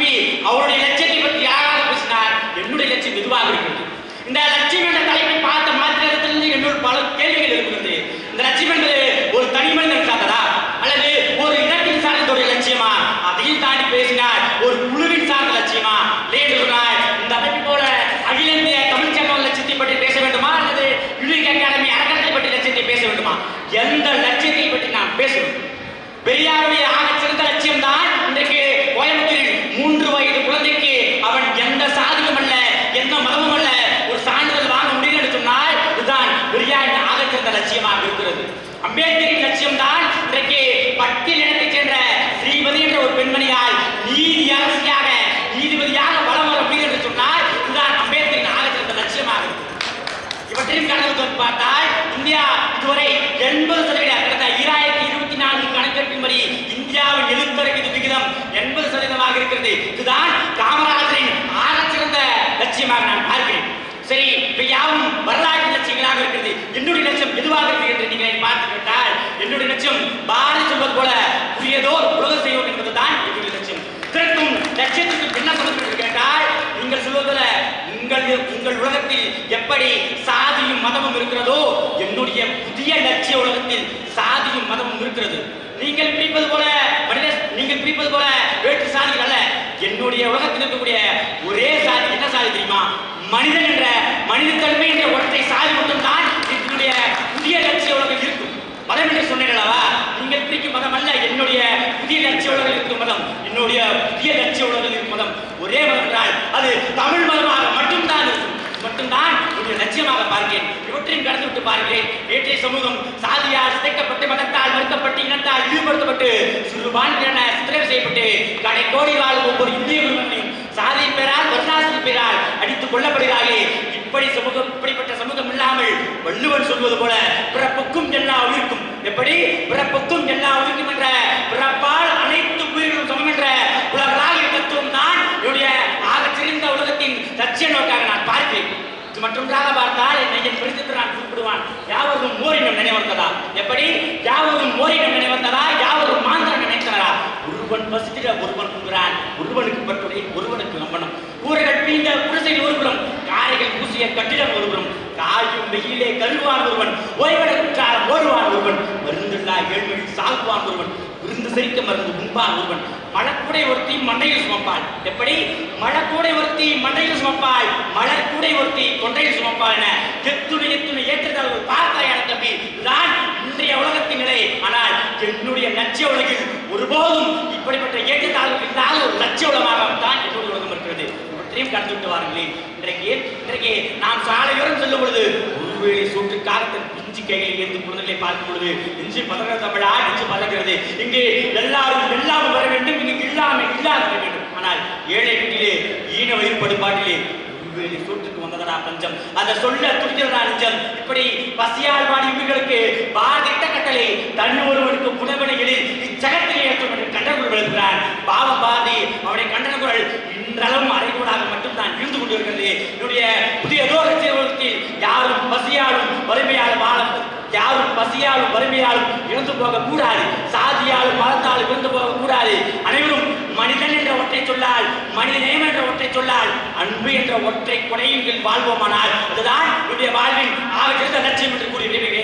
நம்பி அவருடைய லட்சியத்தை பற்றி யாராவது பேசினார்? என்னுடைய லட்சியம் இதுவாக இருக்கிறது. இந்த லட்சியம் என்ற தலைப்பை பார்த்த மாத்திரத்திலிருந்து என்னோட பல கேள்விகள் இருக்கிறது இந்த லட்சியம் என்பது ஒரு தனி மனிதன் சார்ந்ததா? அல்லது ஒரு இடத்தில் சார்ந்ததுடைய லட்சியமா? அதையும் தாண்டி பேசினார் ஒரு குழுவின் சார்ந்த லட்சியமா? லேடுகிறார் இந்த அமைப்பு போல அகில இந்திய லட்சியத்தை பற்றி பேச வேண்டுமா? அல்லது யூனிக் அகாடமி அறக்கட்டளை பற்றி லட்சியத்தை பேச வேண்டுமா? எந்த லட்சியத்தை பற்றி நாம் பேசணும்? பெரியாருடைய அம்பேத்கரின் லட்சியம் தான் இன்றைக்கு பட்டியலினத்தைச் சென்ற ஸ்ரீமதி என்ற ஒரு பெண்மணியால் நீதி அரசியாக நீதிபதியாக வளம் வர முடியும் என்று சொன்னால் இதுதான் அம்பேத்கரின் ஆகச்சிறந்த லட்சியமாக இவற்றையும் கணக்கு பார்த்தால் இந்தியா இதுவரை எண்பது சதவீத கடந்த ஈராயிரத்தி இருபத்தி நான்கு கணக்கெடுப்பின்படி இந்தியாவின் எழுத்தறிவு விகிதம் எண்பது சதவீதமாக இருக்கிறது. இதுதான் காமராஜரின் ஆகச்சிறந்த லட்சியமாக நான் பார்க்கிறேன் சரி இவை யாவும் வரலாற்று லட்சியங்களாக இருக்கிறது என்னுடைய லட்சியம் எதுவாக இருக்கிறது என்று நீங்கள் பார்த்து விட்டால் என்னுடைய லட்சியம் பாரதி சொல்வது போல புதியதோர் உலக செய்வோம் என்பதுதான் என்னுடைய லட்சியம் இதற்கும் லட்சியத்திற்கும் என்ன சம்பந்தம் என்று கேட்டால் நீங்கள் சொல்வது போல உங்கள் உங்கள் உலகத்தில் எப்படி சாதியும் மதமும் இருக்கிறதோ என்னுடைய புதிய லட்சிய உலகத்தில் சாதியும் மதமும் இருக்கிறது. நீங்கள் பிரிப்பது போல மனித நீங்கள் பிரிப்பது போல வேற்று சாதிகள் அல்ல. என்னுடைய உலகத்தில் இருக்கக்கூடிய ஒரே சாதி என்ன சாதி தெரியுமா? மனிதன் என்ற தன்மை என்ற ஒற்றை சாதி மட்டும்தான் என்னுடைய புதிய லட்சிய உலகம் இருக்கும். மதம் என்று சொன்னேன் நீங்கள் பிரிக்கும் மதம் அல்ல என்னுடைய புதிய லட்சிய உலகில் இருக்கும் மதம். என்னுடைய புதிய லட்சிய உலகம் இருக்கும் மதம். ஒரே மதம் என்றால் அது தமிழ் மதமாக மட்டும்தான் இருக்கும். மட்டும்தான் என்னுடைய லட்சியமாக பார்க்கிறேன். இவற்றையும் கடந்து விட்டு பார்க்கிறேன். நேற்றைய சமூகம் சாதியார் பயன்படுத்தப்பட்டு இழிவுபடுத்தப்பட்டு சித்திரம் செய்யப்பட்டு கடை கோடி வாழும் ஒவ்வொரு இந்திய குடும்பங்களையும் சாதி பெறால் வர்ணாசிரி பெறால் அடித்துக் கொல்லப்படுகிறார்களே இப்படி சமூகம் இப்படிப்பட்ட சமூகம் இல்லாமல் வள்ளுவன் சொல்வது போல பிறப்புக்கும் எல்லா உயிர்க்கும். எப்படி? பிறப்புக்கும் எல்லா உயிர்க்கும் என்ற பிறப்பால் அனைத்து உயிர்களும் சமம் என்ற உலகளாகிய தத்துவம் தான் என்னுடைய ஆக சிறந்த உலகத்தின் லட்சிய நோக்காக நான் பார்க்கிறேன். இது மற்றொன்றாக பார்த்தால் என் பிடித்து நான் குறிப்பிடுவான் யாவரும் மோரினம் நினைவந்ததா? எப்படி? யாவரும் மோரினம் நினைவந்ததா? யாவரும் மாந்திரம் நினைத்தனரா? ஒருவன் பசித்திட ஒருவன் குங்குறான் ஒருவனுக்கு பற்றுடைய ஒருவனுக்கு நம்பனம் கூரைகள் பீந்த குடிசையில் ஒருபுறம் காரைகள் பூசிய கட்டிடம் ஒருபுறம் காயும் வெயிலே கருவான் ஒருவன் ஓய்வட குற்றாரம் ஓடுவான் ஒருவன் மருந்துள்ளா ஏழ்மையில் சாகுவான் ஒருவன். சிரிக்க மருந்து உண்பான் ஒருவன் மலக்கூடை ஒருத்தி மண்டையில் சுமப்பாள். எப்படி? மலக்கூடை ஒருத்தி மண்டையில் சுமப்பாள். மலர்கூடை ஒருத்தி தொண்டையில் சுமப்பாள் என எத்துணை எத்துணை ஏற்றத்தால் ஒரு பார்த்தாயான தம்பி இதுதான் இன்றைய உலகத்தின் நிலை. ஆனால் என்னுடைய லட்சிய உலகில் ஒருபோதும் இப்படிப்பட்ட ஏற்றத்தாழ்வு இல்லாத ஒரு லட்சிய உலகமாக தான் என்னுடைய உலகம் இருக்கிறது. இவற்றையும் கடந்து விட்டு வாருங்களேன். இன்றைக்கு இன்றைக்கு நாம் சாலையோரம் செல்லும் பொழுது ஒருவேளை சூட்டு காலத்தின் பிஞ்சு கையில் இருந்து குழந்தைகளை பார்க்கும் பொழுது நெஞ்சு பதற தமிழா நெஞ்சு பதகிறது இங்கே எல்லாரும் இல்லாமல் வர வேண்டும் இங்கு இல்லாமல் இல்லாத வர வேண்டும். ஆனால் ஏழை வீட்டிலே ஈன வயிறுபடுபாட்டிலே ஒருவேளை சூட்டுக்கு வந்ததடா பஞ்சம். அதை சொல்ல துடிக்கிறதா நெஞ்சம். இப்படி பசியால் வாடி இவர்களுக்கு பாதிட்ட கட்டளை தன் ஒருவனுக்கு புனவனைகளில் இச்சகத்திலே ஏற்றும் என்று கண்டகுள் விழுகிறான் பாவ பாதி அவனை கண்டன இன்றளவும் அரைகூடாக மட்டும்தான் இருந்து கொண்டிருக்கிறது. என்னுடைய பசியாலும் வறுமையாலும் இழந்து போகக்கூடாது. சாதியாலும் மதத்தாலும் இழந்து போகக்கூடாது. அனைவரும் மனிதன் என்ற ஒற்றை சொல்லால் மனித நேயம் என்ற ஒற்றை சொல்லால் அன்பு என்ற ஒற்றை குறையின் வாழ்வோமானால். அதுதான் என்னுடைய வாழ்வின் ஆக லட்சியம் என்று கூறி விரும்புகிறேன்